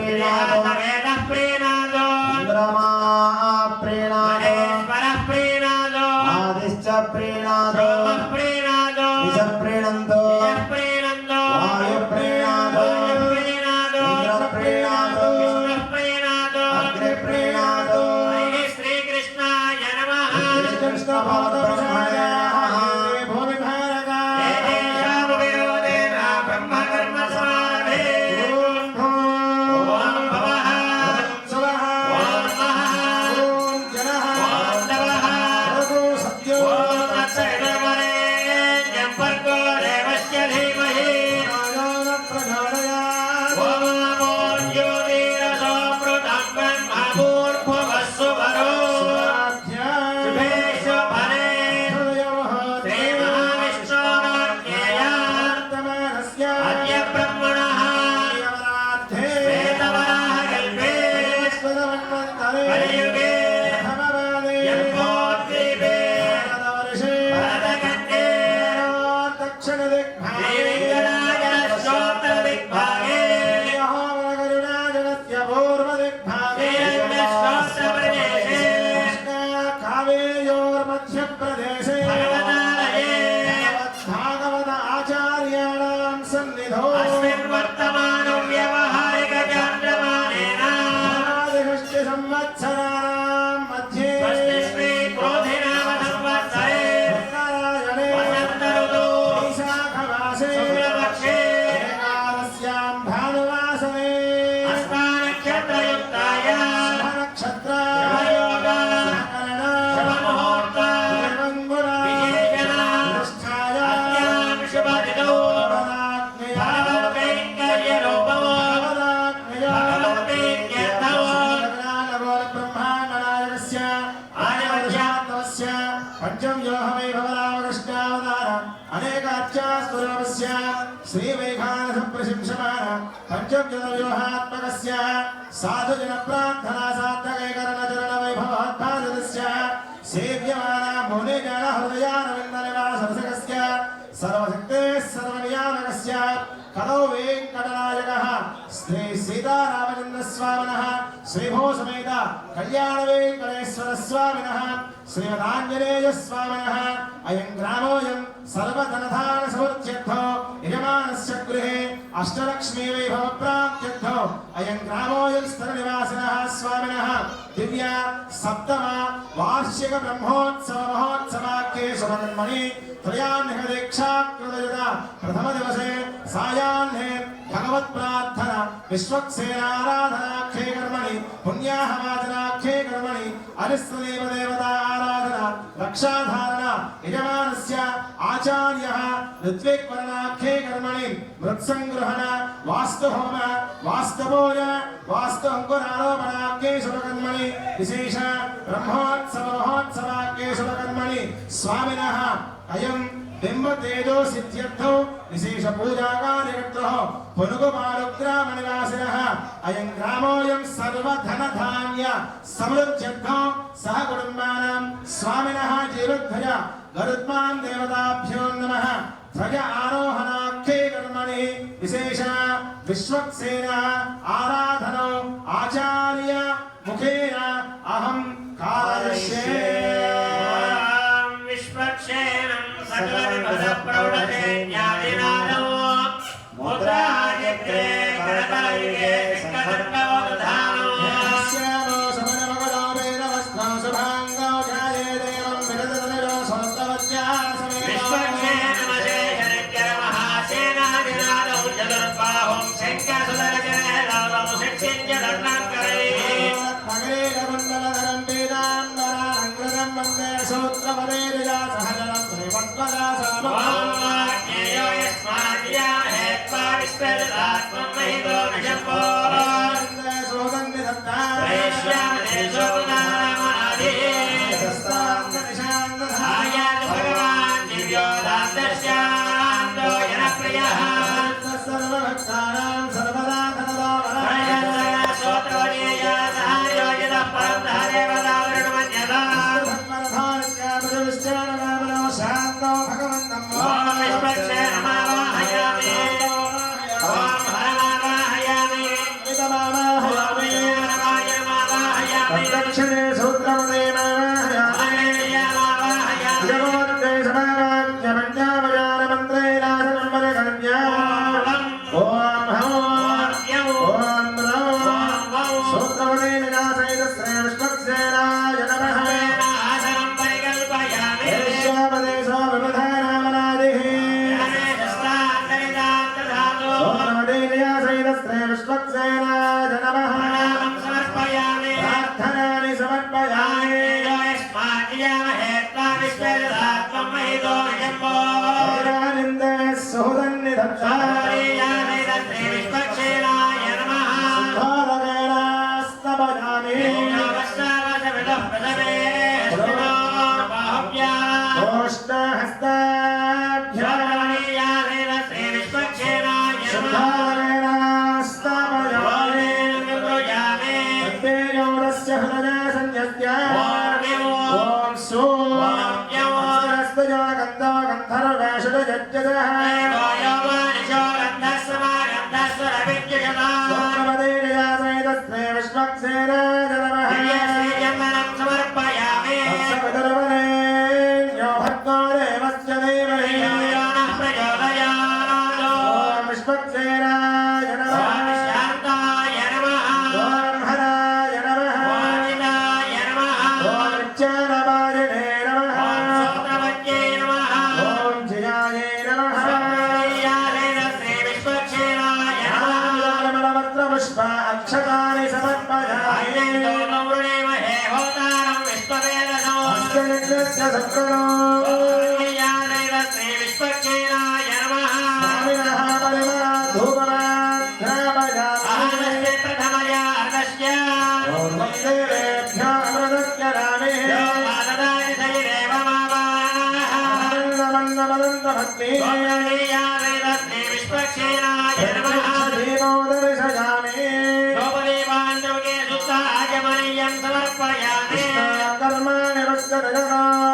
వేద ప్రీణాదో వ్యూహాత్మకస్య సాధుజన ప్రార్థనా సార్థకైకరణ చరణ వైభవోద్భాసదస్య సేవ్యమాన మునిజన హృదయానవింద నివాసరసకస్య సర్వశక్తే సర్వనియామకస్య కలౌ వేంకటనాయక శ్రీ సీతారామచంద్రస్వామినః శ్రీభో సమేత కళ్యాణ వెంకటేశ్వర స్వామిన శ్రీమదాంజనేయ స్వామిన అయం గ్రామోయం సర్వధనధాన సమర్థ్యర్థో యజమానస్య గృహే అష్టలక్ష్మీ వైభవ ప్రాప్త్యర్థో అయం గ్రామోయం స్థల నివాసిన స్వామిన దివ్య సప్తమ వార్షిక బ్రహ్మోత్సవ మహోత్సవాఖ్యే శుభకర్మణి త్రయాహ్నిక దీక్షాకృతయుత ప్రథమ దివసే సాయాహ్నే భగవత్ ప్రార్థన విశ్వక్సేనారాధనాఖ్యే కర్మణి పుణ్యాహవాచనాఖ్యే కర్మణి అరిస్త్రదేవ దేవత ఆరాధన రక్షాధారణ యజమానస్య ఆచార్య ఋత్వేక్వరణాఖ్యే కర్మణి మృత్సంగ్రహణ వాస్తుహోమ వాస్తవోజ వాస్తుంకురారోపణాఖ్యే శుభకర్మణి విశేష బ్రహ్మోత్సవ మహోత్సవాఖ్యే శుభకర్మణి స్వామిన అయం బింబ తేజో సిద్ధ్యర్థో విశేష పూజా కార్యకర్తః పునుగుమారు గ్రామ నివాసినః అయం గ్రామోయం సర్వధన ధాన్య సమృద్ధ్యర్థో సహ కుటుంబానాం స్వామినః జీవధ్వజ గరుత్మాన్ దేవతాభ్యో నమః ధ్వజ ఆరోహణాఖ్యే కర్మణి విశేష విశ్వక్సేన ఆరాధనో ఆచార్య ముఖేన అహం కారయిష్యే విశ్వక్షేణం సకల ప్రౌఢతే జ్ఞాతినాదం ముద్రాజగ్రే కరతలయుగే Hare Guru ござい。प्रत्यजः హస్తయజ్ఞస్య సత్కరో స్వామినః పరిమళ ధూపమాఘ్రాపయామి ఓం వందేభ్యో అమృతస్య ఆనందమందమనందభక్తి దీపో దర్శయామి సమర్పయామి కర్మాణి వస్కరజగా ప్రగాణి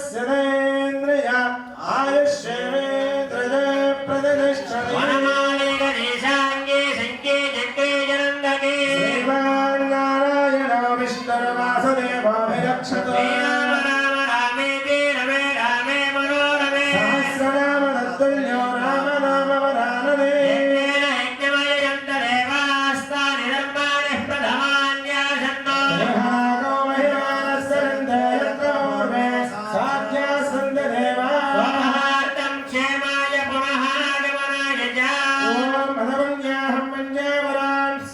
భగవానో భవతి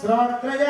വസ്ത്രാത്രയ